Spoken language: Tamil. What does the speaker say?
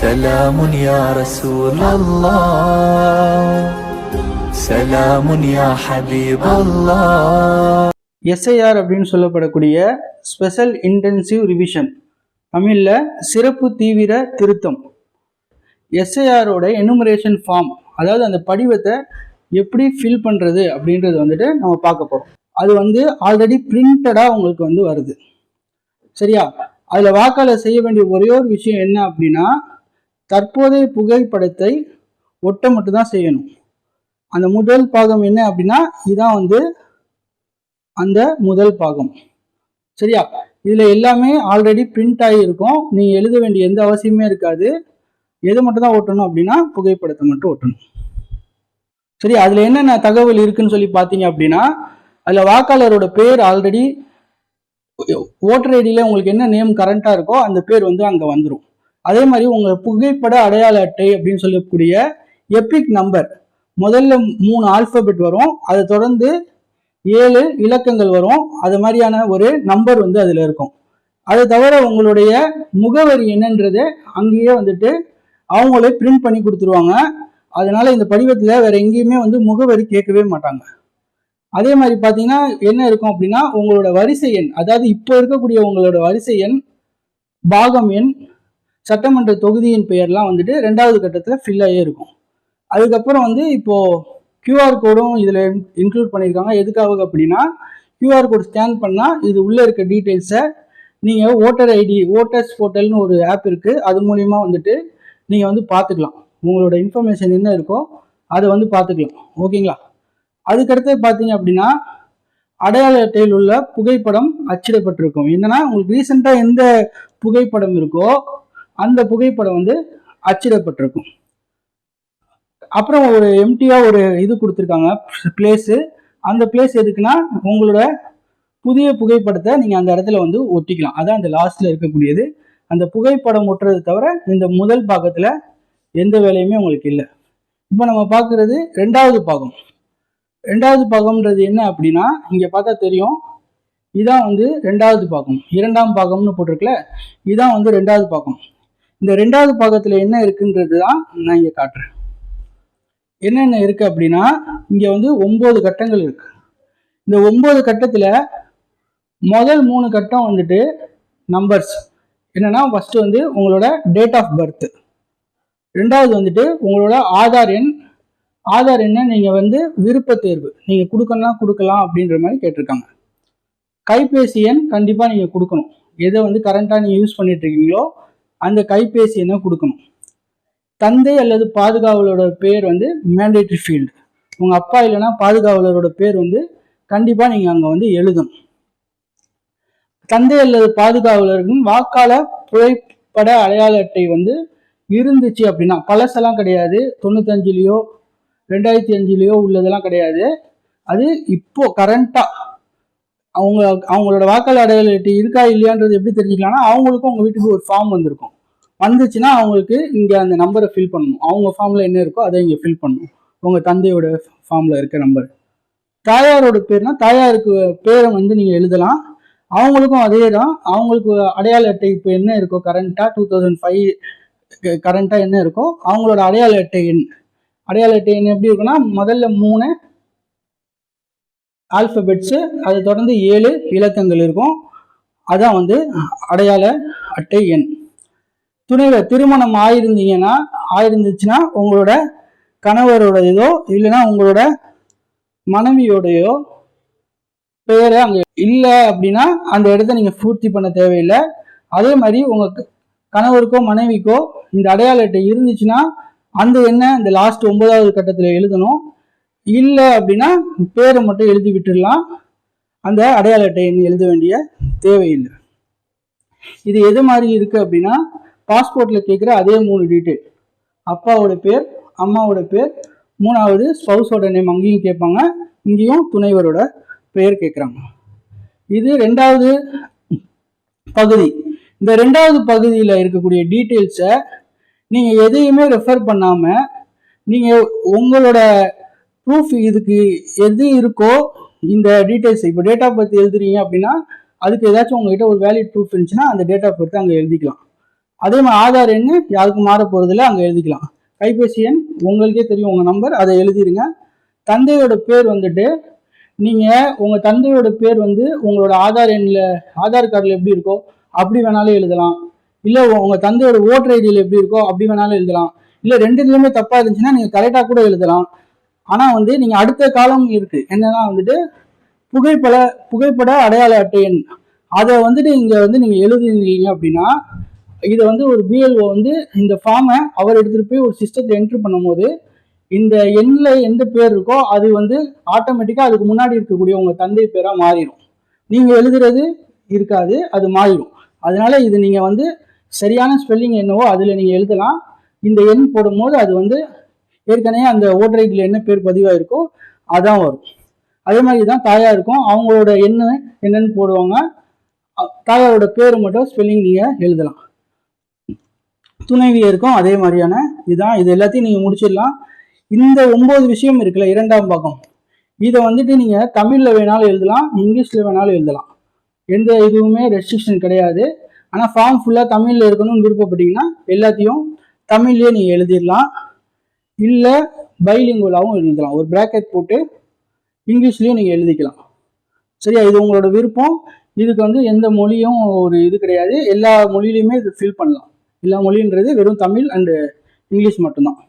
سلام يا رسول الله سلام يا حبيب الله எஸ்ஐஆர் அப்படின்னு சொல்லப்படக்கூடிய ஸ்பெஷல் இன்டென்சிவ் ரிவிஷன் தமிழில் சிறப்பு தீவிர திருத்தம் எஸ்ஐஆரோட எனுமரேஷன் ஃபார்ம் அதாவது அந்த படிவத்தை எப்படி ஃபில் பண்ணுறது அப்படின்றது வந்துட்டு நம்ம பார்க்க போகிறோம் அது வந்து ஆல்ரெடி பிரிண்டடாக உங்களுக்கு வந்து வருது சரியா அதில் வாக்காளர் செய்ய வேண்டிய ஒரே ஒரு விஷயம் என்ன அப்படின்னா தற்போதைய புகைப்படத்தை ஒட்ட மட்டும் தான் செய்யணும். அந்த முதல் பாகம் என்ன அப்படின்னா இதான் வந்து அந்த முதல் பாகம். சரியா? இதில் எல்லாமே ஆல்ரெடி பிரிண்ட் ஆகியிருக்கும் நீங்கள் எழுத வேண்டிய எந்த அவசியமே இருக்காது. எது மட்டும் தான் ஓட்டணும் அப்படின்னா புகைப்படத்தை மட்டும் ஓட்டணும் சரி அதில் என்னென்ன தகவல் இருக்குன்னு சொல்லி பார்த்தீங்க அப்படின்னா அதில் வாக்காளரோட பேர் ஆல்ரெடி ஓட்டர் ஐடியில் உங்களுக்கு என்ன நேம் கரண்ட்டாக இருக்கோ அந்த பேர் வந்து அங்கே வந்துடும் அதே மாதிரி உங்கள் புகைப்பட அடையாள அட்டை அப்படின்னு சொல்லக்கூடிய எபிக் நம்பர் முதல்ல மூணு ஆல்பபெட் வரும். அதை தொடர்ந்து ஏழு இலக்கங்கள் வரும். அது மாதிரியான ஒரு நம்பர் வந்து அதில் இருக்கும். அது தவிர உங்களுடைய முகவரி என்னன்றது அங்கேயே வந்துட்டு அவங்களே பிரிண்ட் பண்ணி கொடுத்துருவாங்க. அதனால இந்த படிவத்தில் வேற எங்கேயுமே வந்து முகவரி கேட்கவே மாட்டாங்க. அதே மாதிரி பார்த்தீங்கன்னா என்ன இருக்கும் அப்படின்னா உங்களோட வரிசை எண் அதாவது இப்போ இருக்கக்கூடிய உங்களோட வரிசை எண் பாகம் எண் சட்டமன்ற தொகுதியின் பெயர்லாம் வந்துட்டு ரெண்டாவது கட்டத்தில் ஃபில் ஆகியே இருக்கும். அதுக்கப்புறம் வந்து இப்போது கியூஆர் கோடும் இதில் இன்க்ளூட் பண்ணியிருக்காங்க. எதுக்காக அப்படின்னா கியூஆர் கோட் ஸ்கேன் பண்ணால் இது உள்ளே இருக்க டீட்டெயில்ஸை நீங்கள் ஓட்டர் ஐடி ஓட்டர்ஸ் போர்ட்டல்னு ஒரு ஆப் இருக்குது அது மூலிமா வந்துட்டு நீங்கள் வந்து பார்த்துக்கலாம் உங்களோட இன்ஃபர்மேஷன் என்ன இருக்கோ அதை வந்து பார்த்துக்கலாம் ஓகேங்களா? அதுக்கடுத்து பார்த்தீங்க அப்படின்னா அடையாள அட்டையில் உள்ள புகைப்படம் அச்சிடப்பட்டிருக்கும். என்னன்னா உங்களுக்கு ரீசெண்டாக எந்த புகைப்படம் இருக்கோ அந்த புகைப்படம் வந்து அச்சிடப்பட்டிருக்கும். அப்புறம் ஒரு எம்டியாக ஒரு இது கொடுத்துருக்காங்க பிளேஸு அந்த பிளேஸ் எதுக்குன்னா உங்களோட புதிய புகைப்படத்தை நீங்கள் அந்த இடத்துல வந்து ஒட்டிக்கலாம். அதான் அந்த லாஸ்ட்டில் இருக்கக்கூடியது. அந்த புகைப்படம் ஒட்டுறது தவிர இந்த முதல் பாகத்தில் எந்த வேலையுமே உங்களுக்கு இல்லை. இப்போ நம்ம பார்க்குறது ரெண்டாவது பாகம். ரெண்டாவது பாகம்ன்றது என்ன அப்படின்னா இங்கே பார்த்தா தெரியும் இதான் வந்து ரெண்டாவது பாகம். இரண்டாம் பாகம்னு போட்டிருக்கல இதான் வந்து ரெண்டாவது பாகம். இந்த ரெண்டாவது பாகத்தில் என்ன இருக்குன்றது தான் நான் இங்கே காட்டுறேன். என்னென்ன இருக்கு அப்படின்னா இங்க வந்து ஒன்பது கட்டங்கள் இருக்கு. இந்த ஒன்பது கட்டத்துல முதல் மூணு கட்டம் வந்துட்டு நம்பர்ஸ் என்னன்னா ஃபர்ஸ்ட் வந்து உங்களோட டேட் ஆஃப் பர்த் ரெண்டாவது வந்துட்டு உங்களோட ஆதார் எண். ஆதார் எண்ணை நீங்க வந்து விருப்ப தேர்வு. நீங்க கொடுக்கணும்னா கொடுக்கலாம் அப்படின்ற மாதிரி கேட்டிருக்காங்க. கைபேசி எண் கண்டிப்பா நீங்க கொடுக்கணும். எதை வந்து கரண்டா நீங்க யூஸ் பண்ணிட்டு இருக்கீங்களோ அந்த கைபேசி எண்ணை கொடுக்கணும்? தந்தை அல்லது பாதுகாவலரோட பேர் வந்து மேண்டேட்ரி ஃபீல்டு உங்கள் அப்பா இல்லைன்னா பாதுகாவலரோட பேர் வந்து கண்டிப்பாக நீங்கள் அங்கே வந்து எழுதணும். தந்தை அல்லது பாதுகாவலருக்கும் வாக்காள புகைப்பட அடையாள அட்டை வந்து இருந்துச்சு அப்படின்னா பழசெல்லாம் கிடையாது. தொண்ணூத்தஞ்சுலேயோ ரெண்டாயிரத்தி அஞ்சுலேயோ உள்ளதெல்லாம் கிடையாது. அது இப்போ கரண்ட்டாக அவங்க அவங்களோட வாக்காளர் அடையாள அட்டை இருக்கா இல்லையான்றது எப்படி தெரிஞ்சுக்கலாம்னா அவங்களுக்கும் உங்கள் வீட்டுக்கு ஒரு ஃபார்ம் வந்திருக்கும். வந்துச்சுன்னா அவங்களுக்கு இங்கே அந்த நம்பரை ஃபில் பண்ணணும். அவங்க ஃபார்மில் என்ன இருக்கோ அதை இங்கே ஃபில் பண்ணணும். உங்கள் தந்தையோட ஃபார்மில் இருக்க நம்பர் தாயாரோட பேர்னா தாயாருக்கு பேரை வந்து நீங்கள் எழுதலாம். அவங்களுக்கும் அதே தான் அவங்களுக்கு அடையாள அட்டை இப்போ என்ன இருக்கோ கரண்ட்டாக டூ தௌசண்ட் ஃபைவ் கரண்ட்டாக என்ன இருக்கோ அவங்களோட அடையாள அட்டை எண். அடையாள அட்டை எண் எப்படி இருக்குன்னா முதல்ல மூணு ஆல்பபெட்ஸு அதை தொடர்ந்து ஏழு இலக்கங்கள் இருக்கும். அதான் வந்து அடையாள அட்டை எண். துணைவர் திருமணம் ஆயிருந்தீங்கன்னா ஆயிருந்துச்சுன்னா உங்களோட கணவரோடையதோ இல்லைன்னா உங்களோட மனைவியோடையோ பேரை அங்கே இல்லை அப்படின்னா அந்த இடத்த நீங்கள் பூர்த்தி பண்ண தேவையில்லை. அதே மாதிரி உங்கள் கணவருக்கோ மனைவிக்கோ இந்த அடையாள அட்டை இருந்துச்சுன்னா அந்த என்ன இந்த லாஸ்ட் ஒன்பதாவது கட்டத்தில் எழுதணும். இல்லை அப்படின்னா பேரை மட்டும் எழுதி விட்டுடலாம். அந்த அடையாள அட்டை எழுத வேண்டிய தேவையில்லை. இது எது மாதிரி இருக்குது அப்படின்னா பாஸ்போர்ட்டில் கேட்குற அதே மூணு டீட்டெயில் அப்பாவோட பேர் அம்மாவோட பேர் மூணாவது ஸ்பவுஸோட நேம் அங்கேயும் கேட்பாங்க இங்கேயும் துணைவரோட பெயர் கேட்குறாங்க இது ரெண்டாவது பகுதி. இந்த ரெண்டாவது பகுதியில் இருக்கக்கூடிய டீட்டெயில்ஸை நீங்கள் எதையுமே ரெஃபர் பண்ணாமல் நீங்கள் உங்களோட ப்ரூஃப் இதுக்கு எது இருக்கோ இந்த டீட்டெயில்ஸ் இப்போ டேட் ஆஃப் பர்த் எழுதுறீங்க அப்படின்னா அதுக்கு ஏதாச்சும் உங்ககிட்ட ஒரு வேலிட் ப்ரூஃப் இருந்துச்சுன்னா அந்த டேட் ஆஃப் பர்த் அங்கே எழுதிக்கலாம். அதே மாதிரி ஆதார் எண் யாருக்கும் மாற போகிறதில்ல அங்கே எழுதிக்கலாம். கைபேசி எண் உங்களுக்கே தெரியும் உங்கள் நம்பர் அதை எழுதிருங்க. தந்தையோட பேர் வந்துட்டு நீங்கள் உங்கள் தந்தையோட பேர் வந்து உங்களோட ஆதார் எண்ணில் ஆதார் கார்டில் எப்படி இருக்கோ அப்படி வேணாலும் எழுதலாம். இல்லை உங்கள் தந்தையோட ஓட்டர் ஐடியில் எப்படி இருக்கோ அப்படி வேணாலும் எழுதலாம். இல்லை ரெண்டு இதுலையுமே தப்பாக இருந்துச்சுன்னா நீங்கள் கரெக்டாக கூட எழுதலாம். ஆனால் வந்து நீங்கள் அடுத்த காலம் இருக்குது என்னன்னா வந்துட்டு புகைப்பட புகைப்பட அடையாள அட்டை எண். அதை வந்துட்டு இங்கே வந்து நீங்கள் எழுதுனீங்க அப்படின்னா இதை வந்து ஒரு பிஎல்ஓ வந்து இந்த ஃபார்மை அவர் எடுத்துகிட்டு போய் ஒரு சிஸ்டத்தில் என்ட்ரு பண்ணும்போது இந்த எண்ணில் எந்த பேர் இருக்கோ அது வந்து ஆட்டோமேட்டிக்காக அதுக்கு முன்னாடி இருக்கக்கூடிய உங்கள் தந்தை பேராக மாறிடும். நீங்கள் எழுதுறது இருக்காது அது மாறிடும். அதனால இது நீங்கள் வந்து சரியான ஸ்பெல்லிங் என்னவோ அதில் நீங்கள் எழுதலாம். இந்த எண் போடும்போது அது வந்து ஏற்கனவே அந்த ஓட்டர் ஐடியில் என்ன பேர் பதிவாக இருக்கோ அதான் வரும். அதே மாதிரி தான் தாயாக இருக்கும். அவங்களோட எண்ணு என்னன்னு போடுவாங்க. தாயாரோட பேர் மட்டும் ஸ்பெல்லிங் நீங்கள் எழுதலாம். துணைவியருக்கும் அதே மாதிரியான இதுதான் இது எல்லாத்தையும் நீங்கள் முடிச்சிடலாம். இந்த ஒம்பது விஷயம் இருக்குல்ல இரண்டாம் பாகம் இதை வந்துட்டு நீங்கள் தமிழில் வேணாலும் எழுதலாம் இங்கிலீஷில் வேணாலும் எழுதலாம். எந்த இதுவுமே ரெஸ்ட்ரிக்ஷன் கிடையாது. ஆனால் ஃபார்ம் ஃபுல்லாக தமிழில் இருக்கணும்னு விருப்பப்பட்டீங்கன்னா எல்லாத்தையும் தமிழ்லேயே நீங்கள் எழுதிடலாம். இல்லை பைலிங்குவலாகவும் எழுதலாம். ஒரு ப்ராக்கெட் போட்டு இங்கிலீஷ்லேயும் நீங்கள் எழுதிக்கலாம். சரியா? இது உங்களோட விருப்பம். இதுக்கு வந்து எந்த மொழியும் ஒரு இது கிடையாது. எல்லா மொழியிலையுமே இது ஃபில் பண்ணலாம். எல்லா மொழின்றது வெறும் தமிழ் அண்டு இங்கிலீஷ் மட்டும்தான்.